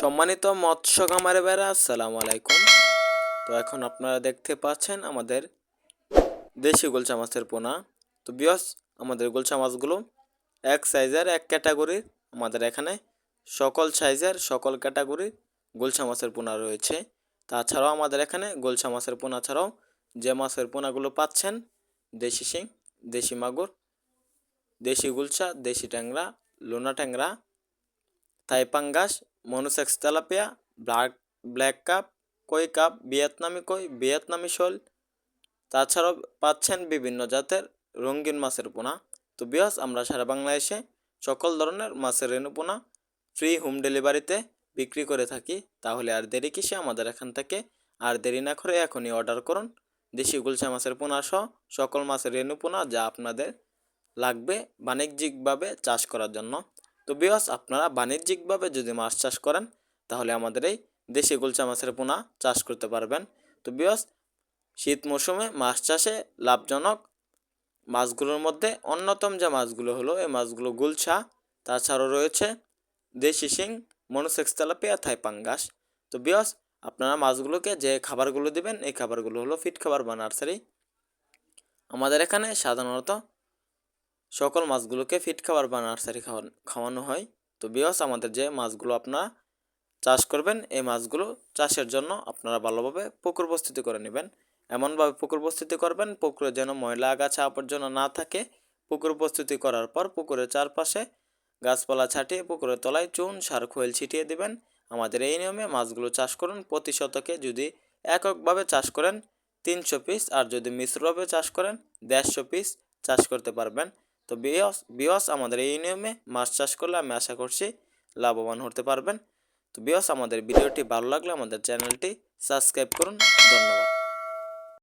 সম্মানিত মৎস্য খামারে বেড়া আসসালামু আলাইকুম। তো এখন আপনারা দেখতে পাচ্ছেন আমাদের দেশি গোলচা মাছের পোনা। তো বিয়স, আমাদের গোলচা মাছগুলো এক সাইজের এক ক্যাটাগরির আমাদের এখানে সকল সাইজের সকল ক্যাটাগরির গোলচা মাছের পোনা রয়েছে। তাছাড়াও আমাদের এখানে গোলচা মাছের পোনা ছাড়াও যে মাছের পোনাগুলো পাচ্ছেন, দেশি শিং, দেশি মাগুর, দেশি গুলচা, দেশি ট্যাংরা, লোনা ট্যাংরা থাই পাঙ্গাস monosex tilapia black black carp, কই কাপ, ভিয়েতনামি কই, ভিয়েতনামি শোল। তাছাড়াও পাচ্ছেন বিভিন্ন জাতের রঙিন মাছের পোনা। তো বিয়াস আমরা সারা বাংলাদেশে সকল ধরনের মাছের রেণু পোনা ফ্রি হোম ডেলিভারিতে বিক্রি করে থাকি। তাহলে আর দেরি কিসে? আমাদের এখান থেকে আর দেরি না করে এখনই অর্ডার করুন। দেশি গুলশা মাছের পোনা সহ সকল মাছের রেণু পোনা যা আপনাদের লাগবে বাণিজ্যিকভাবে চাষ করার জন্য। তো বিয়াস আপনারা বাণিজ্যিকভাবে যদি মাছ চাষ করেন, তাহলে আমাদের এই দেশি গুলচা মাছের পোনা চাষ করতে পারবেন। তো বিয়াস শীত মৌসুমে মাছ চাষে লাভজনক মাছগুলোর মধ্যে অন্যতম যে মাছগুলো হলো, এই মাছগুলো গুলছা, তাছাড়াও রয়েছে দেশি শিং, মনোসেক্স তেলাপিয়া, থাই পাঙ্গাস। তো বিয়াস আপনারা মাছগুলোকে যে খাবারগুলো দিবেন, এই খাবারগুলো হলো ফিট খাবার বা নার্সারি। আমাদের এখানে সাধারণত সকল মাছগুলোকে ফিট খাবার বা নার্সারি খাওয়ান হয়। তো বিয়াস আমাদের যে মাছগুলো আপনারা চাষ করবেন, এই মাছগুলো চাষের জন্য আপনারা ভালোভাবে পুকুর প্রস্তুতি করে নেবেন। এমনভাবে পুকুর প্রস্তুতি করবেন, পুকুরে যেন ময়লা আগাছা আবর্জনা না থাকে। পুকুর প্রস্তুতি করার পর পুকুরের চারপাশে গাছপালা ছাটিয়ে পুকুরের তলায় চুন, সার, খোয়েল ছিটিয়ে দেবেন। আমাদের এই নিয়মে মাছগুলো চাষ করুন প্রতি শতকে। যদি এককভাবে চাষ করেন, তিনশো পিস, আর যদি মিশ্রভাবে চাষ করেন, দেড়শো পিস চাষ করতে পারবেন। তো বিয়স বিয়স আমাদের এই নিয়মে মাছ চাষ করলে আমি আশা করছি লাভবান হতে পারবেন। তো বিয়স, আমাদের ভিডিওটি ভালো লাগলে আমাদের চ্যানেলটি সাবস্ক্রাইব করুন। ধন্যবাদ।